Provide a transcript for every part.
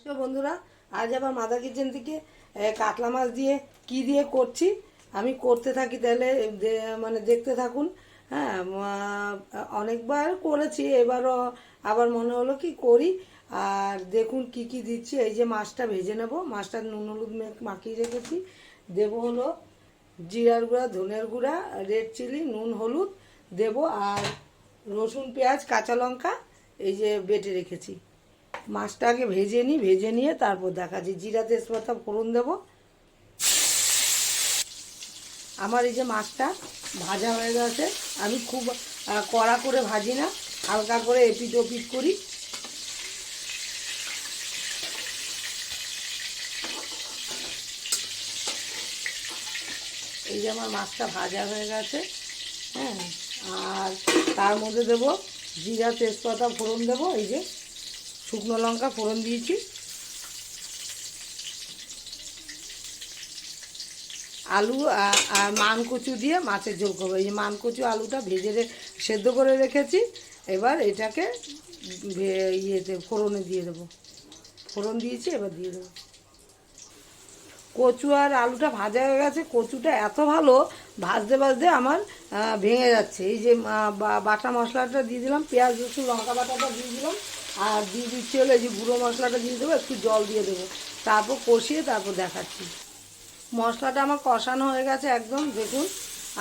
নমস্কার বন্ধুরা, আজ আবার মাদা কিচেন থেকে কাতলা মাছ দিয়ে কি দিয়ে করছি, আমি করতে থাকি তাহলে মানে দেখতে থাকুন। হ্যাঁ অনেকবার করেছি, এবারও আবার মনে হলো কি করি। আর দেখুন কি কি দিচ্ছি, এই যে মাছটা ভেজে নেব, মাছটা নুন হলুদ মাখিয়ে রেখেছি। দেবো হলো জিরার গুঁড়া, ধনের গুঁড়া, রেড চিলি, নুন হলুদ দেব, আর রসুন, পেঁয়াজ, কাঁচা লঙ্কা, এই যে বেটে রেখেছি। মাছটা আগে ভেজে নিই, ভেজে নিয়ে তারপর দেখাচ্ছি। জিরা তেজপাতা ফোড়ন দেব। আমার এই যে মাছটা ভাজা হয়ে গেছে, আমি খুব কড়া করে ভাজি না, হালকা করে এপিট ওপিট করি। এই যে আমার মাছটা ভাজা হয়ে গেছে হ্যাঁ আর তার মধ্যে দেব জিরা তেজপাতা ফোড়ন দেবো, এই যে শুকনো লঙ্কা ফোড়ন দিয়েছি। আলু আর মান কচু দিয়ে মাছের ঝোল করব। এই মানকচু মান কচু আলুটা ভেজে সেদ্ধ করে রেখেছি। এবার এটাকে ইয়েতে ফোড়নে দিয়ে দেবো। ফোড়ন দিয়েছি, এবার দিয়ে দেবো। কচু আর আলুটা ভাজা হয়ে গেছে, কচুটা এত ভালো, ভাজতে ভাজতে আমার ভেঙে যাচ্ছে। এই যে বাটা মশলাটা দিয়ে দিলাম, পেঁয়াজ, রসুন, লঙ্কা বাটাটা দিয়ে দিলাম, আর দিয়ে দিচ্ছি হলো এই যে গুঁড়ো মশলাটা দিয়ে দেবো, একটু জল দিয়ে দেবো। তারপর কষিয়ে তারপর দেখাচ্ছি। মশলাটা আমার কষানো হয়ে গেছে একদম, দেখুন।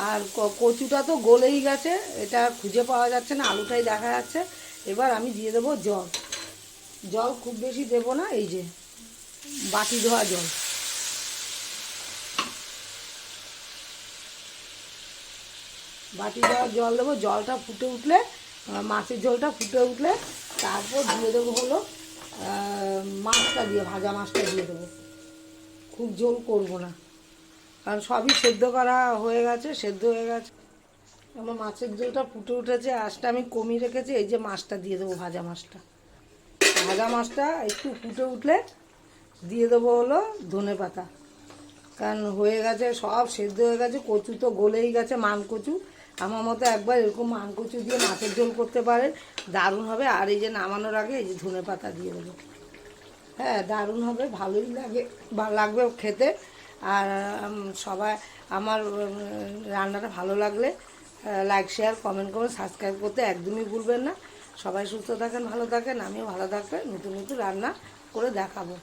আর কচুটা তো গলেই গেছে, এটা খুঁজে পাওয়া যাচ্ছে না, আলুটাই দেখা যাচ্ছে। এবার আমি দিয়ে দেবো জল। জল খুব বেশি দেবো না, এই যে, বাটি ধোয়া জল। বাটি দেওয়ার জল দেবো, জলটা ফুটে উঠলে মাছের ঝোলটা ফুটে উঠলে, তারপর দিয়ে দেবো হলো মাছটা দিয়ে, ভাজা মাছটা দিয়ে দেবো। খুব ঝোল করব না। কারণ সবই সেদ্ধ করা হয়ে গেছে, সেদ্ধ হয়ে গেছে। আমার মাছের ঝোলটা ফুটে উঠেছে আঁচটা আমি কমিয়ে রেখেছি, এই যে মাছটা দিয়ে দেবো, ভাজা মাছটা। ভাজা মাছটা একটু ফুটে উঠলে, দিয়ে দেবো হলো ধনে পাতা কারণ হয়ে গেছে, সব সেদ্ধ হয়ে গেছে, কচু তো গলেই গেছে মান কচু আমার মতো একবার এরকম মান কচু দিয়ে মাছের ঝোল করতে পারেন, দারুণ হবে। আর এই যে নামানোর আগে এই যে ধনে পাতা দিয়ে দেবো। হ্যাঁ দারুণ হবে, ভালোই লাগে লাগবে খেতে। আর সবাই, আমার রান্নাটা ভালো লাগলে লাইক শেয়ার কমেন্ট করে সাবস্ক্রাইব করতে একদমই ভুলবেন না। সবাই সুস্থ থাকেন, ভালো থাকেন, আমিও ভালো থাকবেন নতুন নতুন রান্না করে দেখাবো।